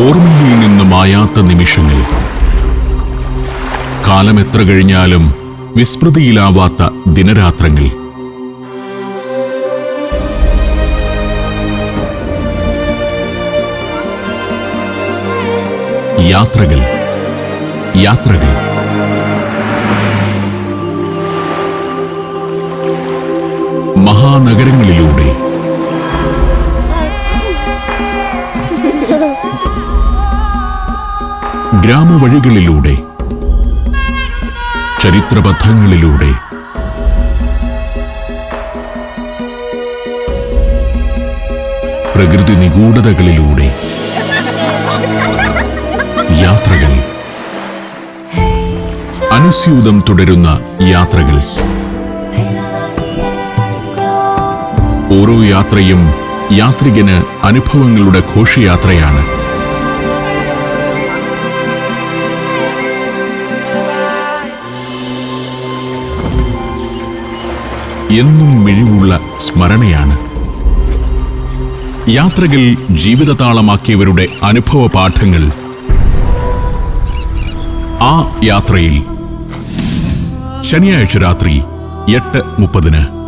ഓർമ്മയിൽ നിന്ന് മായാത്ത നിമിഷങ്ങൾ. കാലം എത്ര കഴിഞ്ഞാലും വിസ്മൃതിയിലാവാത്ത ദിനരാത്രങ്ങൾ. യാത്രകൾ യാത്രകൾ. മഹാനഗരങ്ങളിലൂടെ ഗ്രാമവഴികളിലൂടെ ചരിത്രപഥങ്ങളിലൂടെ പ്രകൃതി നിഗൂഢതകളിലൂടെ യാത്രകൾ. അനുസ്യൂതം തുടരുന്ന യാത്രകൾ. ഓരോ യാത്രയും യാത്രികന് അനുഭവങ്ങളുടെ ഘോഷയാത്രയാണ്. എന്നും മിഴിവുള്ള സ്മരണയാണ്. യാത്രകൾ ജീവിതതാളമാക്കിയവരുടെ അനുഭവ പാഠങ്ങൾ ആ യാത്രയിൽ ശനിയാഴ്ച രാത്രി എട്ട് മുപ്പതിന്